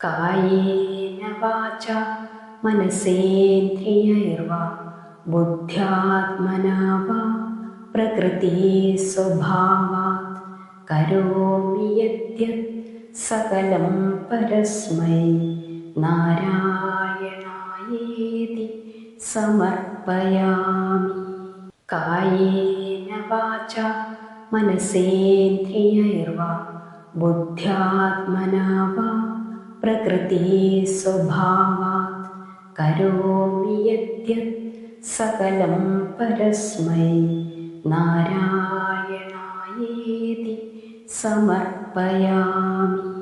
कायेन वाचा मनसेन्द्रियैर्वा बुद्ध्यात्मना वा प्रकृतिस्वभावात्। करोमि यद्यत् सकलं परस्मै। नारायणायेति समर्पयामि। कायेन वाचा मनसेन्द्रियैर्वा बुद्ध्यात्मना वा प्रकृतिस्वभावात् करोमि यद्यत् सकलं परस्मै। नारायणायेति समर्पयामि।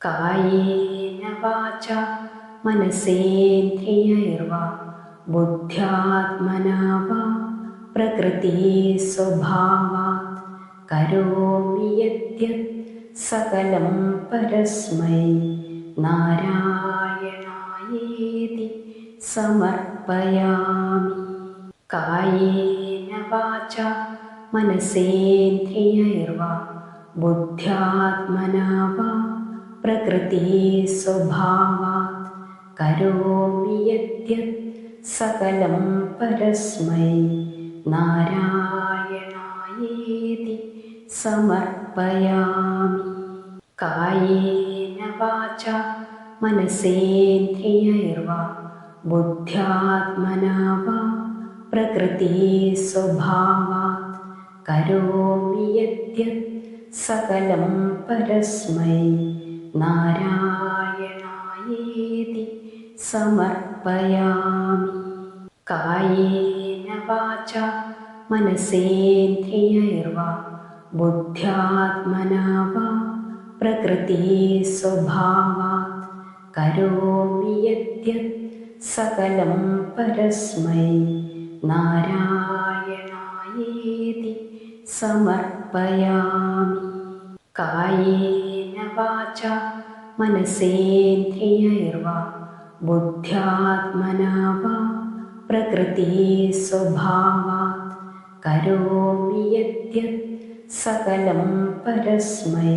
कायेन वाचा मनसेन्द्रियैर्वा बुद्ध्यात्मना वा प्रकृतिस्वभावात् करोमि यद्यत् सकलं परस्मै नारायणायेति समर्पयामि। कायेन वाचा मनसेन्द्रियैर्वा बुद्ध्यात्मना वा प्रकृतिस्वभावात्। करोमि यद्यत् सकलं परस्मै। नारायणायेति समर्पयामि। कायेन वाचा मनसेन्द्रियैर्वा बुद्ध्यात्मना वा प्रकृतिस्वभावात्। करोमि यद्यत् सकलं परस्मै। नारायणायेति समर्पयामि। कायेन वाचा मनसेन्द्रियैर्वा बुद्ध्यात्मना वा प्रकृतिस्वभावात् करोमि यद्यत् सकलं परस्मै। नारायणायेति समर्पयामि। कायेन वाचा मनसेन्द्रियैर्वा बुद्ध्यात्मना वा प्रकृतिस्वभावात् करोमि यद्यत् सकलं परस्मै